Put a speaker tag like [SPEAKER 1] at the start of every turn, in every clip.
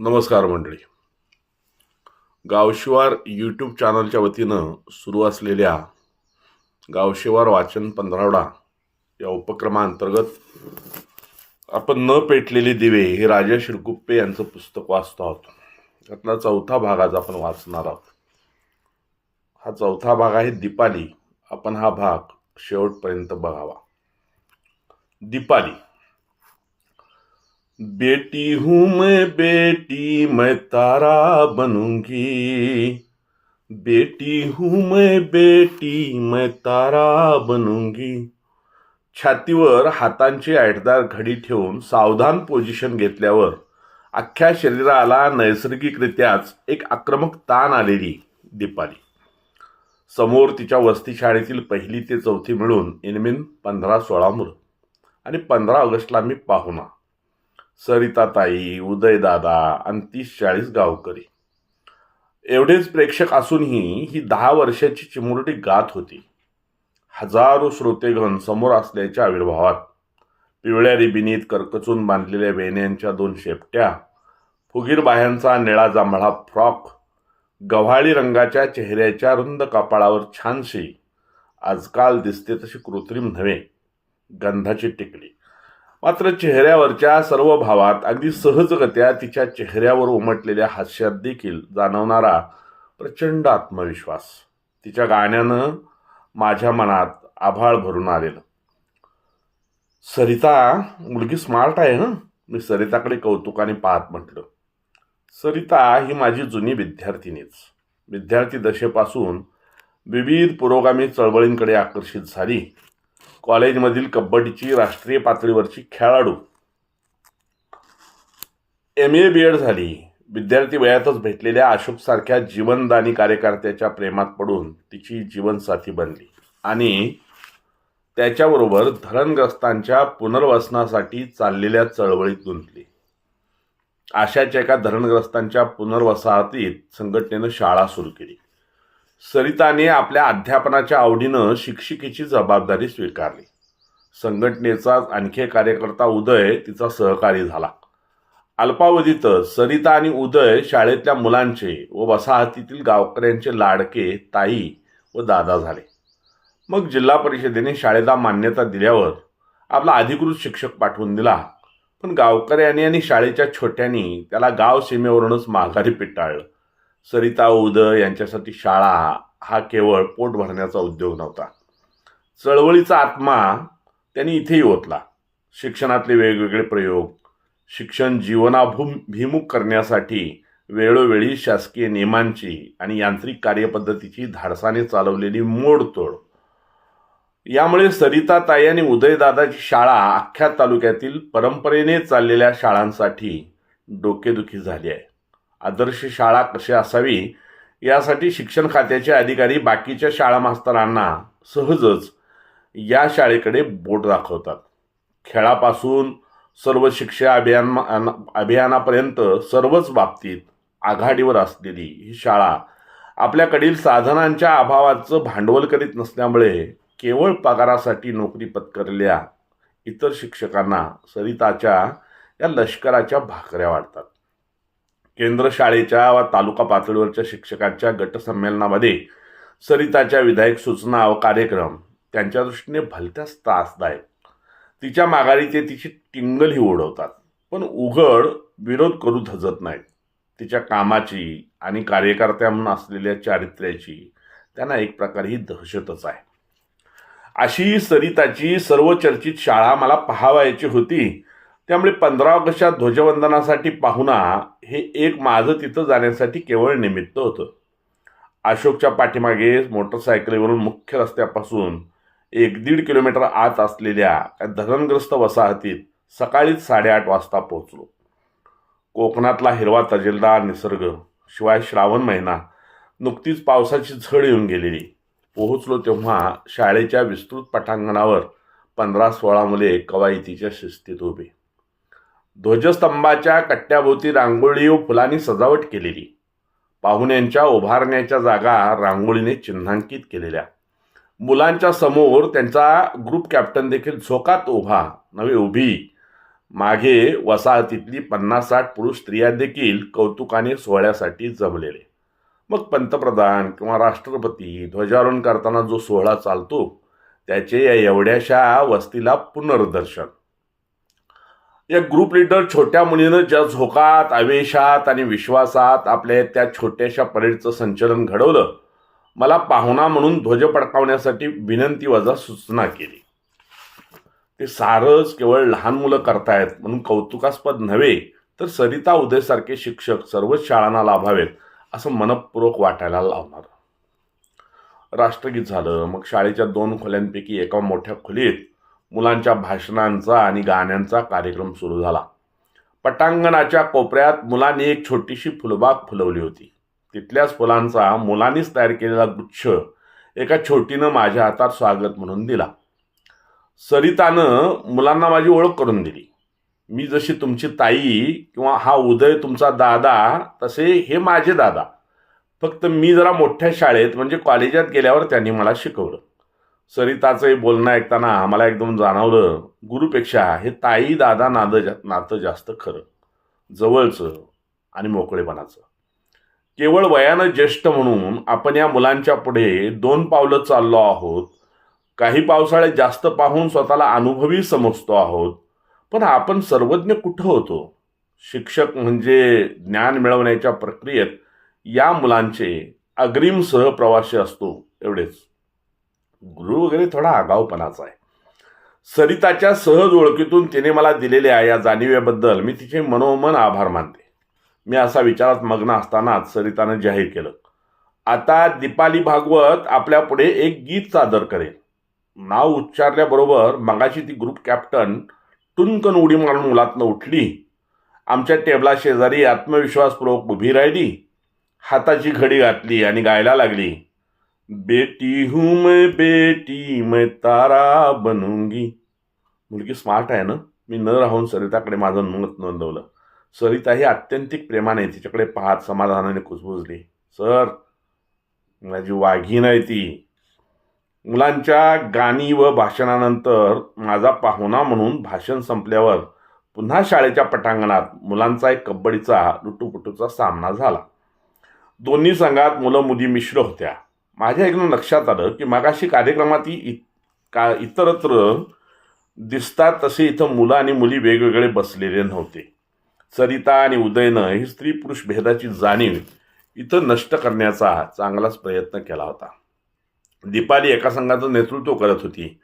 [SPEAKER 1] नमस्कार मंडळी. गावशिवार यूट्यूब चॅनलच्या वतीनं सुरू असलेल्या गावशिवार वाचन पंधरावडा या उपक्रमाअंतर्गत आपण न पेटलेले दिवे हे राजा शिरगुप्पे यांचं पुस्तक वाचतो आहोत. त्यातला चौथा भाग आज आपण वाचणार आहोत. हा चौथा भाग आहे दीपाली. आपण हा भाग शेवटपर्यंत बघावा. दीपाली. बेटी हूँ मैं बेटी मैं तारा बनूंगी। बेटी हूँ मैं बेटी मैं तारा बनूंगी। छातीवर हातांची आठदार घडी ठेवून सावधान पोझिशन घेतल्यावर अख्ख्या शरीराला नैसर्गिकरित्याच एक आक्रमक ताण आलेली दीपाली. समोर तिच्या वस्ती शाळेतील पहिली ते चौथी मिळून इनमिन पंधरा सोळा मुलं. आणि पंधरा ऑगस्टला मी पाहुणा. सरिताताई उदयदादा आणि तीस चाळीस गावकरी. एवढेच प्रेक्षक असूनही ही दहा वर्षाची चिमुरटी गात होती. हजारो श्रोतेगण समोर असल्याच्या आविर्भावात पिवळ्या रिबिनीत करकचून बांधलेल्या वेण्यांच्या दोन शेपट्या फुगीर बाह्यांचा निळा जांभळा फ्रॉक गव्हाळी रंगाच्या चेहऱ्याच्या रुंद कपाळावर छानशी आजकाल दिसते तशी कृत्रिम नव्हे गंधाची टिकली. मात्र चेहऱ्यावरच्या सर्व भावात अगदी सहजगत्या तिच्या चेहऱ्यावर उमटलेल्या हास्यात देखील जाणवणारा प्रचंड आत्मविश्वास. तिच्या गाण्यानं माझ्या मनात आभाळ भरून आलेलं. सरिता मुलगी स्मार्ट आहे ना मी सरिताकडे कौतुकाने पाहत म्हटलं. सरिता ही माझी जुनी विद्यार्थिनीच. विद्यार्थी दशेपासून विविध पुरोगामी चळवळींकडे आकर्षित झाली. कॉलेजमधील कबड्डीची राष्ट्रीय पातळीवरची खेळाडू. एम ए बी एड झाली. विद्यार्थी वयातच भेटलेल्या अशोकसारख्या जीवनदानी कार्यकर्त्याच्या प्रेमात पडून तिची जीवनसाथी बनली. आणि त्याच्याबरोबर धरणग्रस्तांच्या पुनर्वसनासाठी चाललेल्या चळवळीत गुंतली. अशाच एका धरणग्रस्तांच्या पुनर्वसाहतीत संघटनेनं शाळा सुरू केली. सरिताने आपल्या अध्यापनाच्या आवडीनं शिक्षिकेची जबाबदारी स्वीकारली. संघटनेचा आणखी कार्यकर्ता उदय तिचा सहकारी झाला. अल्पावधीतच सरिता आणि उदय शाळेतल्या मुलांचे व वसाहतीतील गावकऱ्यांचे लाडके ताई व दादा झाले. मग जिल्हा परिषदेने शाळेला मान्यता दिल्यावर आपला अधिकृत शिक्षक पाठवून दिला. पण गावकऱ्यांनी आणि शाळेच्या छोट्यांनी त्याला गाव सीमेवरूनच माघारी पिटाळलं. सरिता उदय यांच्यासाठी शाळा हा केवळ पोट भरण्याचा उद्योग नव्हता. चळवळीचा आत्मा त्यांनी इथेही ओतला. शिक्षणातले वेगवेगळे प्रयोग शिक्षण जीवनाभिमुख करण्यासाठी वेळोवेळी शासकीय नियमांची आणि यांत्रिक कार्यपद्धतीची धाडसाने चालवलेली मोडतोड. यामुळे सरिताताई आणि उदयदादाची शाळा अख्ख्या तालुक्यातील परंपरेने चाललेल्या शाळांसाठी डोकेदुखी झाली आहे. आदर्श शाळा कशी असावी यासाठी शिक्षण खात्याचे अधिकारी बाकीच्या शाळा मास्तरांना सहजच या शाळेकडे बोट दाखवतात. खेळापासून सर्व शिक्षा अभियान अभियानापर्यंत सर्वच बाबतीत आघाडीवर असलेली ही शाळा आपल्याकडील साधनांच्या अभावाचं भांडवल करीत नसल्यामुळे केवळ पगारासाठी नोकरी पत्करलेल्या इतर शिक्षकांना सरिताच्या या लष्कराच्या भाकऱ्या वाढतात. केंद्र शाळेच्या व तालुका पातळीवरच्या शिक्षकांच्या गटसंमेलनामध्ये सरिताच्या विधायक सूचना व कार्यक्रम त्यांच्या दृष्टीने भलत्याच त्रासदायक. तिच्या माघारी ते तिची टिंगलही उडवतात पण उघड विरोध करू धजत नाहीत. तिच्या कामाची आणि कार्यकर्त्या म्हणून असलेल्या चारित्र्याची त्यांना एक प्रकारे ही दहशतच आहे. अशी सरिताची सर्व चर्चित शाळा मला पाहावायची होती. त्यामुळे पंधरा ऑगस्टच्या ध्वजवंदनासाठी पाहुणा हे एक माझं तिथं जाण्यासाठी केवळ निमित्त होतं. अशोकच्या पाठीमागे मोटरसायकलीवरून मुख्य रस्त्यापासून एक दीड किलोमीटर आत असलेल्या धरणग्रस्त वसाहतीत सकाळीच साडेआठ वाजता पोहोचलो. कोकणातला हिरवा तजेलदार निसर्ग शिवाय श्रावण महिना नुकतीच पावसाची झड येऊन गेलेली. पोहोचलो तेव्हा शाळेच्या विस्तृत पटांगणावर पंधरा सोळा मुले कवायतीच्या शिस्तीत उभे. ध्वजस्तंभाच्या कट्ट्याभोवती रांगोळी व फुलांनी सजावट केलेली. पाहुण्यांच्या उभारण्याच्या जागा रांगोळीने चिन्हांकित केलेल्या. मुलांच्या समोर त्यांचा ग्रुप कॅप्टन देखील झोकात उभा नव्हे उभी. मागे वसाहतीतली पन्नास साठ पुरुष स्त्रिया देखील कौतुकाने सोहळ्यासाठी जमलेले. मग पंतप्रधान किंवा राष्ट्रपती ध्वजारोहण करताना जो सोहळा चालतो त्याचे या एवढ्याशा वस्तीला पुनर्दर्शन. या ग्रुप लीडर छोट्या मुलीनं ज्या झोकात आवेशात आणि विश्वासात आपल्या त्या छोट्याशा परेडचं संचलन घडवलं मला पाहुणा म्हणून ध्वज पडकावण्यासाठी विनंती वजा सूचना केली. ते सारच केवळ लहान मुलं करतायत म्हणून कौतुकास्पद नव्हे तर सरिता उदयसारखे शिक्षक सर्वच शाळांना लाभावेत असं मनपूर्वक वाटायला लावणार. राष्ट्रगीत झालं मग शाळेच्या दोन खोल्यांपैकी एका मोठ्या खोलीत मुलांच्या भाषणांचा आणि गाण्यांचा कार्यक्रम सुरू झाला. पटांगणाच्या कोपऱ्यात मुलांनी एक छोटीशी फुलबाग फुलवली होती. तिथल्याच फुलांचा मुलांनीच तयार केलेला गुच्छ एका छोटीनं माझ्या हातात स्वागत म्हणून दिला. सरितानं मुलांना माझी ओळख करून दिली. मी जशी तुमची ताई किंवा हा उदय तुमचा दादा तसे हे माझे दादा. फक्त मी जरा मोठ्या शाळेत म्हणजे कॉलेजात गेल्यावर त्यांनी मला शिकवलं. सरिताचं हे बोलणं ऐकताना मला एकदम जाणवलं गुरुपेक्षा हे ताई दादा नाद नातं जास्त खरं. जवळचं आणि मोकळेपणाचं. केवळ वयानं ज्येष्ठ म्हणून आपण या मुलांच्या पुढे दोन पावलं चाललो आहोत. काही पावसाळे जास्त पाहून स्वतःला अनुभवी समजतो आहोत. पण आपण सर्वज्ञ कुठं होतो? शिक्षक म्हणजे ज्ञान मिळवण्याच्या प्रक्रियेत या मुलांचे अग्रिम सहप्रवासी असतो एवढेच. गुरु वगैरे थोडा आगाऊपणाचा आहे. सरिताच्या सहज ओळखीतून तिने मला दिलेल्या या जाणिवेबद्दल मी तिचे मनोमन आभार मानते. मी असा विचारात मग्न असतानाच सरितानं जाहीर केलं. आता दीपाली भागवत आपल्यापुढे एक गीत सादर करेल. नाव उच्चारल्याबरोबर मगाशी ती ग्रुप कॅप्टन टुनकन उडी मारून मुलातनं उठली. आमच्या टेबला शेजारी आत्मविश्वासपूर्वक उभी राहिली. हाताची घडी घातली आणि गायला लागली. बेटी हूं मैं बेटी मैं तारा बनूंगी. मुलगी स्मार्ट आहे ना? मी न राहून सरिताकडे माझं मत नोंदवलं. सरिता ही अत्यंतिक प्रेमाने तिच्याकडे पाहत समाधानाने कुजबुजली सर माझी वाघीण आहे ती. मुलांच्या गाणी व भाषणानंतर माझा पाहुणा म्हणून भाषण संपल्यावर पुन्हा शाळेच्या पटांगणात मुलांचा एक कबड्डीचा लुटूपुटूचा सामना झाला. दोन्ही संघात मुलं मुली मिश्र होत्या. माझ्या एकदम लक्षात आलं की मागाशी कार्यक्रमात इत का इतरत्र दिसतात तसे इथं मुलं आणि मुली वेगवेगळे बसलेले नव्हते. सरिता आणि उदयनं ही स्त्री पुरुष भेदाची जाणीव इथं नष्ट करण्याचा चांगलाच प्रयत्न केला होता. दीपाली एका संघाचं नेतृत्व करत होती.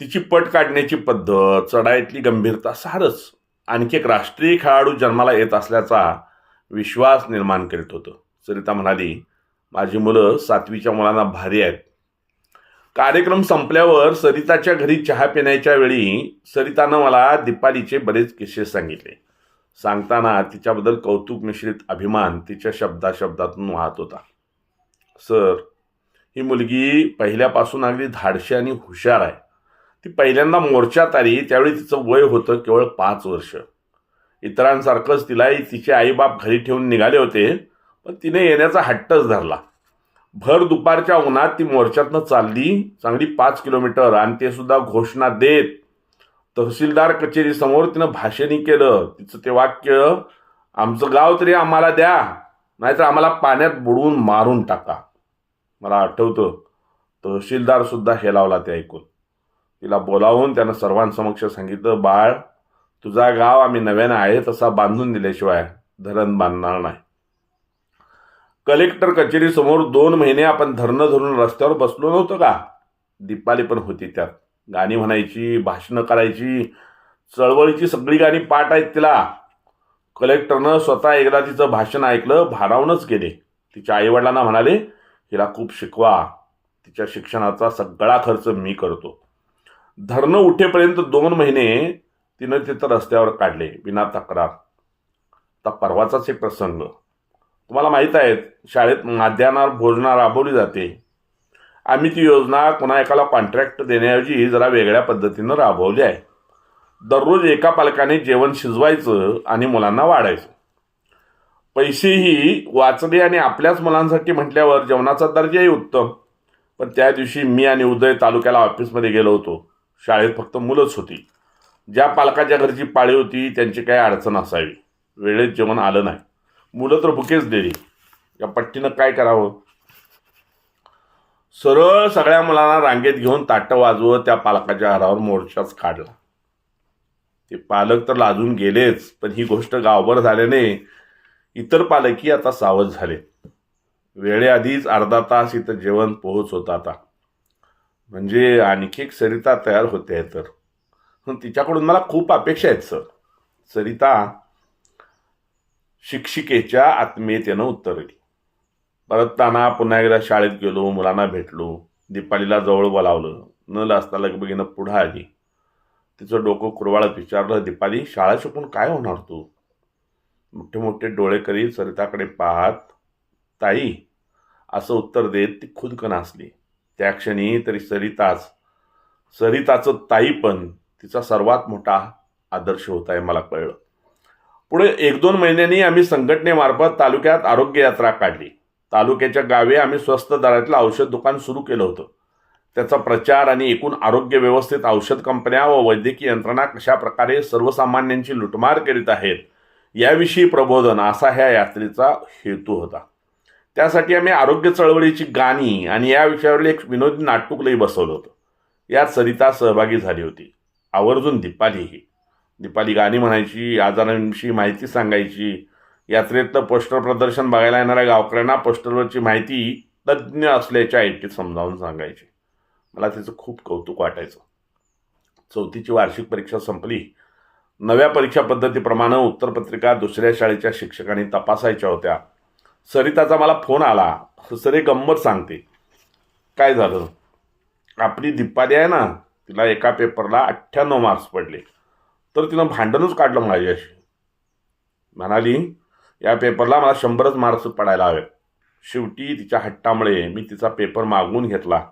[SPEAKER 1] तिची पट काढण्याची पद्धत चढाईतली गंभीरता सारच आणखी एक राष्ट्रीय खेळाडू जन्माला येत असल्याचा विश्वास निर्माण करीत होतं. सरिता म्हणाली माझी मुलं सातवीच्या मुलांना भारी आहेत. कार्यक्रम संपल्यावर सरिताच्या घरी चहा पिण्याच्या वेळी सरितानं मला दीपालीचे बरेच किस्से सांगितले. सांगताना तिच्याबद्दल कौतुक मिश्रित अभिमान तिच्या शब्दाशब्दातून वाहत होता. सर ही मुलगी पहिल्यापासून अगदी धाडशी आणि हुशार आहे. ती पहिल्यांदा मोर्चात आली त्यावेळी तिचं वय होतं केवळ पाच वर्ष. इतरांसारखंच तिलाही तिचे आईबाप घरी ठेवून निघाले होते. पण तिने येण्याचा हट्टच धरला. भर दुपारच्या उन्हात ती मोर्चातनं चालली चांगली पाच किलोमीटर आणि ते सुद्धा घोषणा देत. तहसीलदार कचेरीसमोर तिनं भाषणही केलं. तिचं ते वाक्य आमचं गाव तरी आम्हाला द्या नाहीतर आम्हाला पाण्यात बुडवून मारून टाका. मला आठवतं तहसीलदार सुद्धा हेलावला ते ऐकून. तिला बोलावून त्यानं सर्वांसमक्ष सांगितलं बाळ तुझा गाव आम्ही नव्यानं आहे तसा बांधून दिल्याशिवाय धरण बांधणार नाही. कलेक्टर कचेरीसमोर दोन महिने आपण धरणं धरून रस्त्यावर बसलो नव्हतं का? दीपाली पण होती त्यात. गाणी म्हणायची भाषणं करायची चळवळीची सगळी गाणी पाठ आहेत तिला. कलेक्टरनं स्वतः एकदा तिचं भाषण ऐकलं भारावूनच गेले. तिच्या आईवडिलांना म्हणाले हिला खूप शिकवा. तिच्या शिक्षणाचा सगळा खर्च मी करतो. धरणं उठेपर्यंत दोन महिने तिनं तिथं रस्त्यावर काढले विना तक्रार. आता परवाचाच एक प्रसंग. तुम्हाला माहीत आहे शाळेत माध्यान्हार भोजना राबवली जाते. आम्ही ती योजना कुणा एकाला कॉन्ट्रॅक्ट देण्याऐवजी जरा वेगळ्या पद्धतीनं राबवली आहे. दररोज एका पालकाने जेवण शिजवायचं आणि मुलांना वाढायचं. पैसेही वाचले आणि आपल्याच मुलांसाठी म्हटल्यावर जेवणाचा दर्जाही उत्तम. पण त्या दिवशी मी आणि उदय तालुक्याला ऑफिसमध्ये गेलो होतो. शाळेत फक्त मुलंच होती. ज्या पालकाच्या घरची पाळी होती त्यांची काही अडचण असावी. वेळेत जेवण आलं नाही. मुलं तर भुकेच दिली या पट्टीनं काय करावं? सरळ सगळ्या मुलांना रांगेत घेऊन ताटं वाजवत त्या पालकाच्या हारावर मोर्चाच काढला. ते पालक तर लाजून गेलेच पण ही गोष्ट गावभर झाल्याने इतर पालकही आता सावध झाले. वेळेआधीच अर्धा तास इथं जेवण पोहोच होता आता. म्हणजे आणखी एक सरिता तयार होते तर. तिच्याकडून मला खूप अपेक्षा आहेत सर. सरिता शिक्षिकेच्या आत्मीयतेनं उत्तर दिली परतताना पुन्हा एकदा शाळेत गेलो मुलांना भेटलो दीपालीला जवळ बोलावलं. न लाजता लगबगीनं पुढं आली. तिचं डोकं कुरवाळत विचारलं दीपाली शाळा शिकून काय होणार तू? मोठे मोठे डोळे करीत सरिताकडे पाहत ताई असं उत्तर देत ती खुदकन असली त्या क्षणी तरी सरिताच सरिताचं ताईपण तिचा सर्वात मोठा आदर्श होता आहे मला कळलं. पुढे एक दोन महिन्यांनी आम्ही संघटनेमार्फत तालुक्यात आरोग्य यात्रा काढली. तालुक्याच्या गावी आम्ही स्वस्त दरातलं औषध दुकान सुरू केलं होतं. त्याचा प्रचार आणि एकूण आरोग्य व्यवस्थेत औषध कंपन्या व वैद्यकीय यंत्रणा कशा प्रकारे सर्वसामान्यांची लुटमार करीत आहेत याविषयी प्रबोधन असा ह्या यात्रेचा हेतू होता. त्यासाठी आम्ही आरोग्य चळवळीची गाणी आणि या विषयावर एक विनोदी नाटुकलंही बसवलं होतं. यात सरिता सहभागी झाली होती. आवर्जून दीपालीही. दीपाली गाणी म्हणायची आजारांविषयी माहिती सांगायची. यात्रेतलं पोस्टर प्रदर्शन बघायला येणाऱ्या गावकऱ्यांना पोस्टरवरची माहिती तज्ज्ञ असल्याच्या ऐटीत समजावून सांगायची. मला तिचं खूप कौतुक वाटायचं. चौथीची वार्षिक परीक्षा संपली. नव्या परीक्षा पद्धतीप्रमाणे उत्तरपत्रिका दुसऱ्या शाळेच्या शिक्षकांनी तपासायच्या होत्या. सरिताचा मला फोन आला. सर एक गंमत सांगते. काय झालं? आपली दीपाली आहे ना तिला एका पेपरला अठ्ठ्याण्णव मार्क्स पडले. तर तिनं भांडणच काढलं माझ्याशी. म्हणाली या पेपरला मला शंभरच मार्क्स पडायला हवेत. शेवटी तिच्या हट्टामुळे मी तिचा पेपर मागवून घेतला.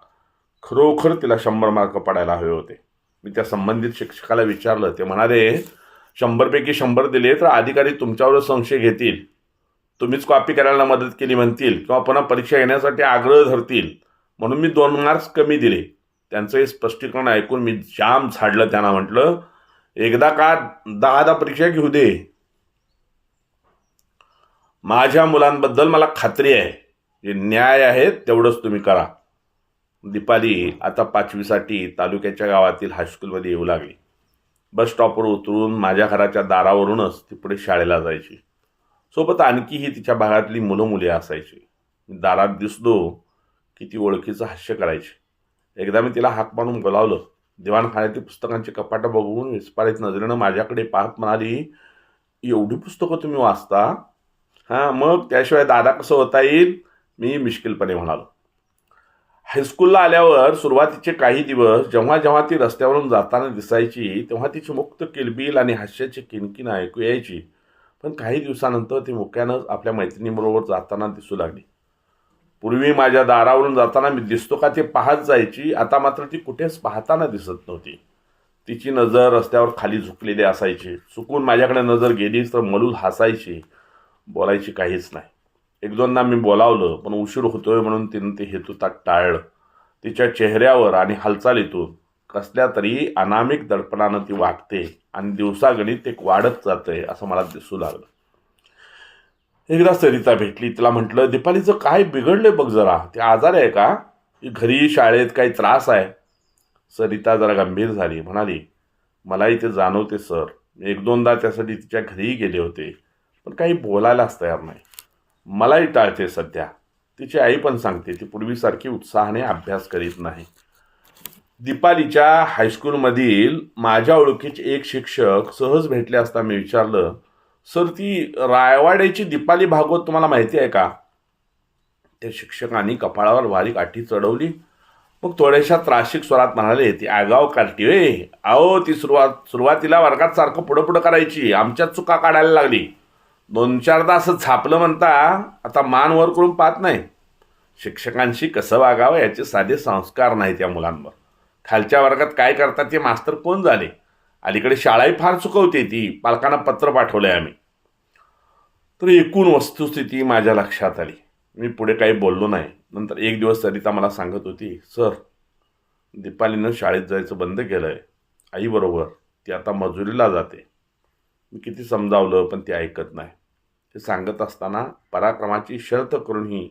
[SPEAKER 1] खरोखर तिला शंभर मार्क पडायला हवे होते. मी त्या संबंधित शिक्षकाला विचारलं. ते म्हणाले शंभरपैकी शंभर दिले तर अधिकारी तुमच्यावर संशय घेतील. तुम्हीच कॉपी करायला मदत केली म्हणतील किंवा पुन्हा परीक्षा घेण्यासाठी आग्रह धरतील. म्हणून मी दोन मार्क्स कमी दिले. त्यांचं हे स्पष्टीकरण ऐकून मी जाम झाडलं. त्यांना म्हटलं एकदा का दहा दहा परीक्षा घेऊ दे. माझ्या मुलांबद्दल मला खात्री आहे. जे न्याय आहे तेवढंच तुम्ही करा. दीपाली आता पाचवीसाठी तालुक्याच्या गावातील हायस्कूलमध्ये येऊ लागली. बस स्टॉपवर उतरून माझ्या घराच्या दारावरूनच ती पुढे शाळेला जायची. सोबत आणखीही तिच्या भागातली मुलं मुली असायची दारात दिसलो की ती ओळखीचं हास्य करायची. एकदा मी तिला हाक मारून बोलावलं. दिवाणखाण्यातील पुस्तकांची कपाटं बघून विस्फारित नजरेनं माझ्याकडे पाहत म्हणाली एवढी पुस्तकं तुम्ही वाचता? हां मग त्याशिवाय दादा कसं होता येईल? मी मिश्किलपणे म्हणालो. हायस्कूलला आल्यावर सुरुवातीचे काही दिवस जेव्हा जेव्हा ती रस्त्यावरून जाताना दिसायची तेव्हा तिची मुक्त किलबिल आणि हास्याची किणकिन ऐकू यायची. पण काही दिवसानंतर ती मुक्यानं आपल्या मैत्रिणीबरोबर जाताना दिसू लागली. पूर्वी माझ्या दारावरून जाताना मी दिसतो का ते पाहत जायची आता मात्र ती कुठेच पाहताना दिसत नव्हती. तिची नजर रस्त्यावर खाली झुकलेली असायची. चुकून माझ्याकडे नजर गेलीच तर मलूल हसायची. बोलायची काहीच नाही. एक दोनदा मी बोलावलं पण उशीर होतोय म्हणून तिनं ते हेतूता टाळलं. तिच्या चेहऱ्यावर आणि हालचालीतून कसल्या तरी अनामिक दडपणानं ती वागते आणि दिवसागणित एक वाढत जाते असं मला दिसू लागलं. एकदा सरिता भेटली तिला म्हटलं दीपालीचं काय बिघडलंय बघ जरा. ते आजार आहे का? घरी शाळेत काही त्रास आहे? सरिता जरा गंभीर झाली. म्हणाली मलाही ते जाणवते सर. एक दोनदा त्यासाठी तिच्या घरीही गेले होते. पण काही बोलायलाच तयार नाही. मलाही टाळते सध्या. तिची आई पण सांगते ती पूर्वीसारखी उत्साहाने अभ्यास करीत नाही. दीपालीच्या हायस्कूलमधील माझ्या ओळखीचे एक शिक्षक सहज भेटले असता मी विचारलं सर ती रायवाड्याची दीपाली भागवत तुम्हाला माहिती आहे का? त्या शिक्षकांनी कपाळावर बारीक आठी चढवली. मग थोड्याशा त्रासिक स्वरात म्हणाले ती आगाव काढती वे अहो ती सुरुवात सुरुवातीला वर्गात सारखं पुढं पुढं करायची. आमच्या चुका काढायला लागली. दोन चारदा असं झापलं म्हणता आता मान वर करून पाहत नाही. शिक्षकांशी कसं वागावं याचे साधे संस्कार नाही त्या मुलांवर. खालच्या वर्गात काय करतात ते मास्तर कोण झाले अलीकडे शाळाही फार चुकवते ती. पालकांना पत्र पाठवलंय आम्ही. तर एकूण वस्तुस्थिती माझ्या लक्षात आली. मी पुढे काही बोललो नाही. नंतर एक दिवस सरिता मला सांगत होती सर दीपालीनं शाळेत जायचं बंद केलं आहे आईबरोबर ती आता मजुरीला जाते. मी किती समजावलं पण ती ऐकत नाही. ते सांगत असताना पराक्रमाची शर्त करूनही